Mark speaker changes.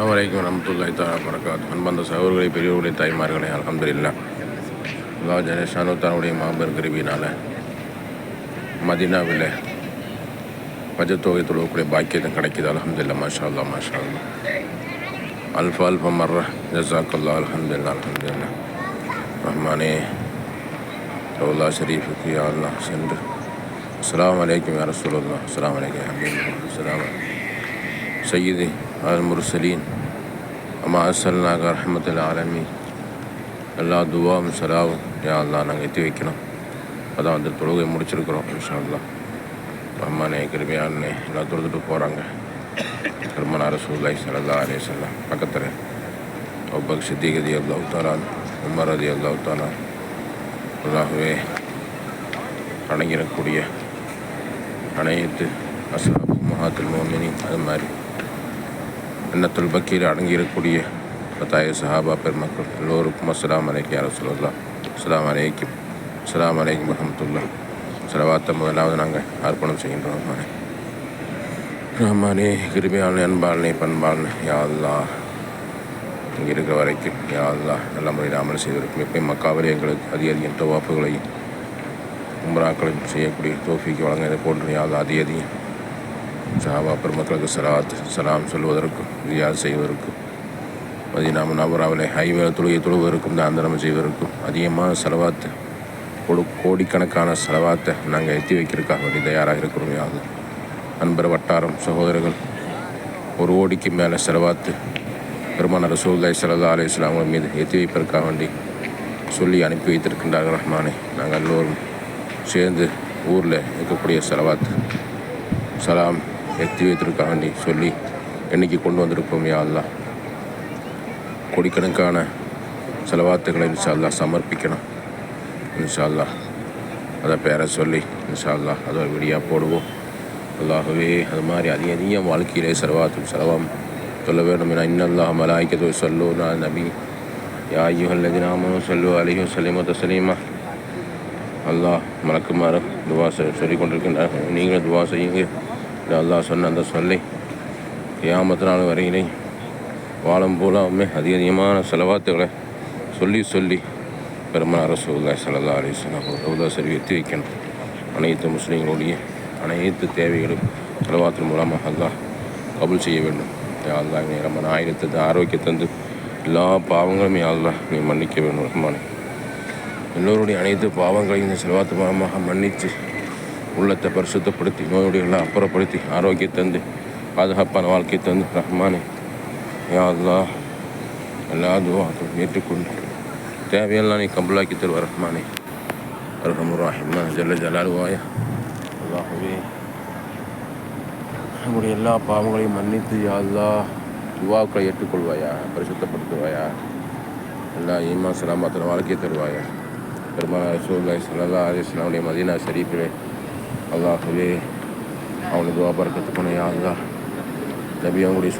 Speaker 1: அஸ்லாம் அலைக்கும் வரமத்துல்லாஹி தாரா வரகாத்து அன்பந்த சகோதரர்களை பெரியவர்களை தாய்மார்களே அல்ஹம்துலில்லாஹ். அல்லாஹ் ஜனேஷானு தன்னுடைய மாபெரும் கிருபினால் மதினாவில் பஜத்தொகை தொழுவக்கூடிய பாக்கியத்தை கிடைக்கிது. அல்ஹம்துலில்லாஹ் மாஷா அல்லா மாஷா அல்லா அல்ஃபா அல்ஃபா மர்ர ஜசாக்கல்லா அல்ஹம்துலில்லாஹ் அல்ஹம்துலில்லாஹ். ரஹ்மானே ரவுல்லா ஷரீஃபுக்கு யா அல்லாஹ் சென்று. அஸ்ஸலாமு அலைக்கும் யா ரசூலுல்லாஹ். அஸ்ஸலாமு அலைக்கும் அஸ்லாம் ஹபீபுல்லாஹ். அஸ்ஸலாமு சையீதி அல் அம்மா அசல்னாக ரஹமத்தில் ஆலமி எல்லா துவாவும் சலாவும் யா அல்லா நாங்கள் எத்தி வைக்கணும். அதான் வந்து தொழுகை முடிச்சிருக்கிறோம் இன்ஷா அம்மானே ரஹ்மானே எல்லாம் தொழுதுட்டு போகிறாங்க பெருமனார சூழ்லை சலல்லா அலே சொல்லலாம் பக்கத்தில் ஒப்பக் சித்திகதி அல்லாஹ் தாலான் உமர் அதி அல்லாஹ் தாலான் அல்லாகவே அனைத்து அஸ்லாபு மஹாத்துல் மோமினி அது மாதிரி. எண்ணத்துல் பக்கீர் அடங்கியிருக்கக்கூடிய பத்தாய சஹாபா பெருமக்கள் எல்லோருக்கும் அஸ்லாம் அலைக்கு யார சொல்லலாம் அஸ்லாம் அலைக்கும். அஸ்லாம் அலைக்கும் வரமத்துல்லா சிலவாத்த முதலாவது நாங்கள் அர்ப்பணம் செய்கின்றோம். ரஹ்மானே ரஹ்மானே அன்பாளனே பண்பாளனே யா இங்கே இருக்கிற வரைக்கும் யா நல்ல முறையில் அமல் செய்திருக்கும் எப்பயும் மக்காவிலே எங்களுக்கு அதிக அதிகம் தவாப்புகளையும் உம்ராக்களையும் செய்யக்கூடிய தோஃபிக்கு வழங்க இதை போன்று யாதா அதிக அதிகம் சஹாபா பெருமக்களுக்கு சலாத் சலாம் சொல்வதற்கும் ரியாஸ் செய்வதற்கும் மதினா முனாபராவிலே ஹைவே தொழுகை தொழுவதற்கும் தாந்தனம் செய்வதற்கும் அதிகமான செலவாத்து கொடு கோடிக்கணக்கான செலவாத்தை நாங்கள் எத்தி வைக்கிறதுக்காக வேண்டி தயாராக இருக்கிறோம் யாது அன்பர் வட்டாரம் சகோதரர்கள் ஒரு கோடிக்கு மேலே செலவாத்து பெருமான ரசூல்லாய் செலவு அலி இஸ்லாமர் மீது எத்தி வைப்பதற்காக வேண்டி சொல்லி அனுப்பி வைத்திருக்கின்றார்கள் ரஹ்மானே. நாங்கள் எல்லோரும் சேர்ந்து ஊரில் இருக்கக்கூடிய செலவாத்து சலாம் எத்தி வைத்திருக்காண்டி சொல்லி என்னைக்கு கொண்டு வந்திருப்போம் யா அல்லா கோடிக்கணக்கான செலவாத்துகளை இன்ஷா அல்லாஹ் சமர்ப்பிக்கணும். இன்ஷா அல்லாஹ். அதை பேரை சொல்லி இன்ஷா அல்லாஹ் அதை ஒரு விடியாக போடுவோம். அல்லாகவே அது மாதிரி அதிக அதிகம் வாழ்க்கையிலே செலவாத்தும் செலவாம் சொல்ல வேண்டும். என இன்னல்லாஹ் மலாய்க்கத்து நான் நபி. யா ஐயுஹல்லதி நாமனும் சொல்லு அலிஹு சலீம தசலீமா அல்லாஹ் மறக்குமாறு துவா செ- சொல்லிக் கொண்டிருக்கின்றார் நீங்களும் துவா செய்யுங்க. இது அல்லாஹ் சொன்ன அந்த சொல்லை கியாமத்து நாள் வரையிலே வாழும் போலாமே அதிக அதிகமான செலவாத்துகளை சொல்லி சொல்லி பெருமான அரசு சல்லா அலிஸ்லாம் ரவுதா சரி எத்தி வைக்கணும். அனைத்து முஸ்லீம்களுடைய அனைத்து தேவைகளும் செலவாத்தின் மூலமாக அல்லாஹ் கபுல் செய்ய வேண்டும். யா அல்லாஹ் நீ ரொம்ப ஆயிரத்து ஆரோக்கியத்தை தந்து எல்லா பாவங்களும் யா அல்லாஹ் நீ மன்னிக்க வேண்டும். ரஹ்மானே. எல்லோருடைய அனைத்து பாவங்களையும் இந்த செலவாத்து மூலமாக மன்னித்து உள்ளத்தை பரிசுத்தப்படுத்தி நோயுடையெல்லாம் அப்புறப்படுத்தி ஆரோக்கியம் தந்து பாதுகாப்பான வாழ்க்கை தந்து ரஹ்மானே. யா எல்லா துவாக்கும் ஏற்றுக்கொண்டு தேவையெல்லாம் நீ கம்பலாக்கி தருவ ரஹ்மானே. அர்ஹமுர் ரஹீமா. ஜல்ல ஜலாலுவாயா அல்லாஹுவே நம்முடைய எல்லா பாவங்களையும் மன்னித்து யா துவாக்களை ஏற்றுக்கொள்வாயா பரிசுத்தப்படுத்துவாயா. எல்லா ஈமா சலாமத்தின வாழ்க்கையை தருவாயா. பெருமான சூழ்நிலை சல்லா அலிஸ்லாமுடைய மதீனா ஷரீஃபிலே அல்லாஹவே அவனுக்கு துவா பறக்கத்துக்கு யா நபி அவங்களுடைய